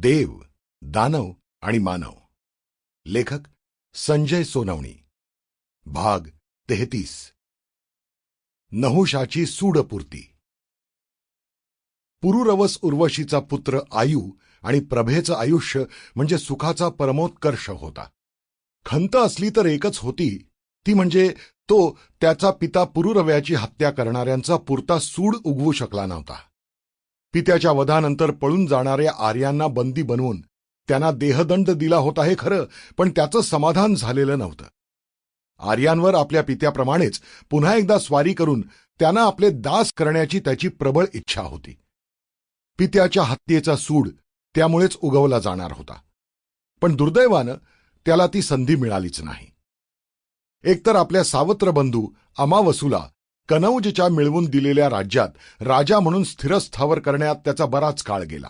देव दानव आणि मानव. लेखक संजय सोनवणी. भाग तेहतीस. नहुषाची सूडपूर्ती. पुरुरवस उर्वशीचा पुत्र आयु आणि प्रभेचं आयुष्य म्हणजे सुखाचा परमोत्कर्ष होता. खंत असली तर एकच होती ती म्हणजे तो त्याचा पिता पुरुरव्याची हत्या करणाऱ्यांचा पुरता सूड उगवू शकला नव्हता. पित्याच्या वधानंतर पळून जाणाऱ्या आर्यांना बंदी बनवून त्यांना देहदंड दिला होता हे खरं पण त्याचं समाधान झालेलं नव्हतं. आर्यांवर आपल्या पित्याप्रमाणेच पुन्हा एकदा स्वारी करून त्यांना आपले दास करण्याची त्याची प्रबळ इच्छा होती. पित्याच्या हत्येचा सूड त्यामुळेच उगवला जाणार होता. पण दुर्दैवानं त्याला ती संधी मिळालीच नाही. एकतर आपल्या सावत्र बंधू अमावसूला कनौजच्या मिळवून दिलेल्या राज्यात राजा म्हणून स्थिरस्थावर करण्यात त्याचा बराच काळ गेला.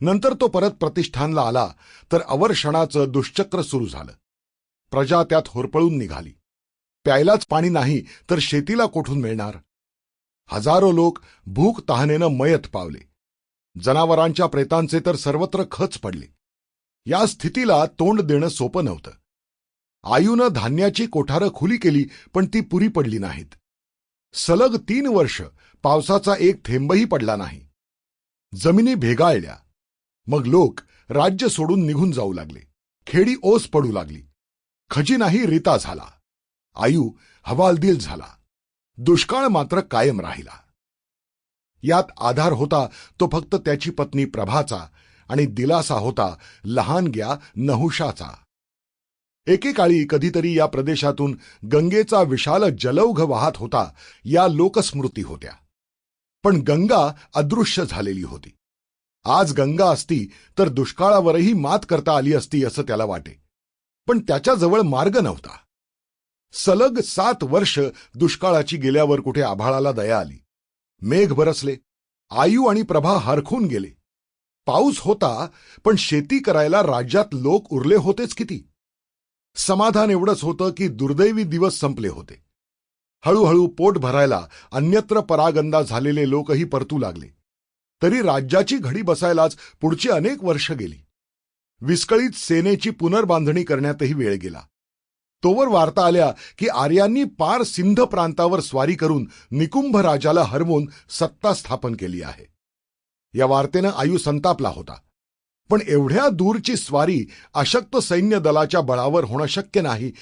नंतर तो परत प्रतिष्ठानला आला तर अवर्षणाचं दुष्चक्र सुरू झालं. प्रजा त्यात होरपळून निघाली. प्यायलाच पाणी नाही तर शेतीला कोठून मिळणार? हजारो लोक भूक तहानेनं मयत पावले. जनावरांच्या प्रेतांचे तर सर्वत्र खच पडले. या स्थितीला तोंड देणं सोपं नव्हतं. आयूनं धान्याची कोठारं खुली केली पण ती पुरी पडली नाहीत. सलग तीन वर्ष पावसाचा एक थेंबही पडला नाही. जमिनी भेगाळल्या मग लोक राज्य सोडून निघून जाऊ लागले. खेडी ओस पडू लागली. खजिनाही रिता झाला. आयू हवालदिल झाला. दुष्काळ मात्र कायम राहिला. यात आधार होता तो फक्त त्याची पत्नी प्रभाचा आणि दिलासा होता लहानग्या नहुषाचा. एकेकाळी कधीतरी या प्रदेशातून गंगेचा विशाल जलौघ वाहत होता. या लोकस्मृती होत्या. पण गंगा अदृश्य झालेली होती. आज गंगा असती तर दुष्काळावरही मात करता आली असती असं त्याला वाटे. पण त्याच्याजवळ मार्ग नव्हता. सलग सात वर्ष दुष्काळाची गेल्यावर कुठे आभाळाला दया आली. मेघ बरसले. आयू आणि प्रभा हरखून गेले. पाऊस होता पण शेती करायला राज्यात लोक उरले होतेच किती? समाधान एवढंच होतं की दुर्दैवी दिवस संपले होते. हळूहळू पोट भरायला अन्यत्र परागंदा झालेले लोकही परतू लागले. तरी राज्याची घडी बसायलाच पुढची अनेक वर्ष गेली. विस्कळीत सेनेची पुनर्बांधणी करण्यातही वेळ गेला. तोवर वार्ता आल्या की आर्यांनी पार सिंध प्रांतावर स्वारी करून निकुंभ राजाला हरवून सत्ता स्थापन केली आहे. या वार्तेनं आयु संतापला होता. पण एवढ्या दूरची स्वारी अशक्त सैन्य दलाच्या बळावर होणं शक्य नाही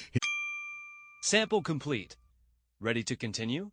Sample complete. Ready to continue?